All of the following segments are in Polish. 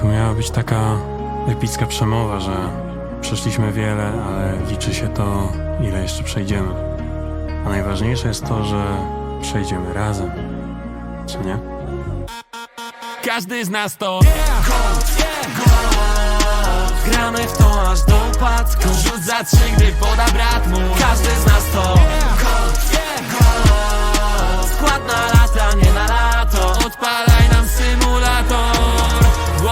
Tu miała być taka epicka przemowa, że przeszliśmy wiele, ale liczy się to, ile jeszcze przejdziemy. A najważniejsze jest to, że przejdziemy razem. Czy nie? Każdy z nas to Gramy w to aż do upadku Rzut za trzy, gdy poda brat mu Każdy z nas to Skład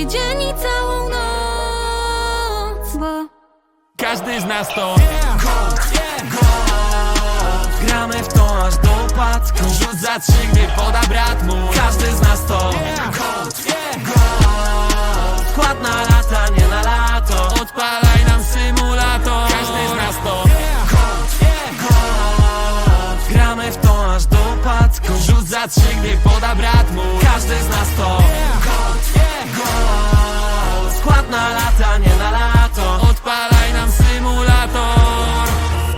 Cały dzień i całą noc Bo Każdy z nas to Gramy w to aż do upadku. Rzut za trzy, gdy poda brat mu Każdy z nas to upadku Rzut za trzy, gdy poda brat mu Każdy z nas to. Skład na lata, nie na lato. Odpalaj nam symulator.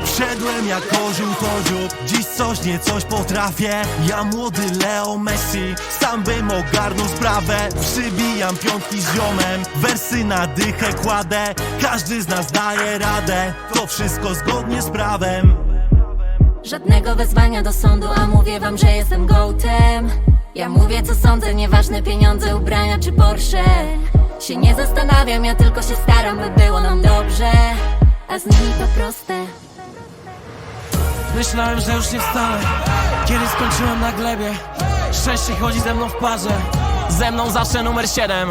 Wszedłem jak orzeł to dziób. Dziś coś nie coś potrafię. Ja młody Leo Messi Sam bym ogarnął sprawę. Przybijam piątki z ziomem Wersy na dychę kładę. Każdy z nas daje radę. To wszystko zgodnie z prawem Żadnego wezwania do sądu, a mówię wam, że jestem gołtem Ja mówię co sądzę, nieważne pieniądze, ubrania czy Porsche. Się nie zastanawiam, ja tylko się staram, by było nam dobrze. A z nimi to proste. Myślałem, że już nie wstanę. Kiedy skończyłem na glebie Szczęście chodzi ze mną w parze Ze mną zawsze numer 7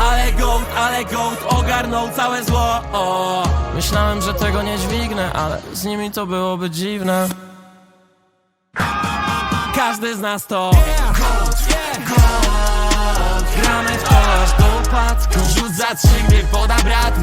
Ale gołd, ale gołd Ogarnął całe zło. O. Myślałem, że tego nie dźwignę Ale z nimi to byłoby dziwne. Każdy z nas to. Gramy w to. Aż do upadku Rzut za trzy, gdy poda brat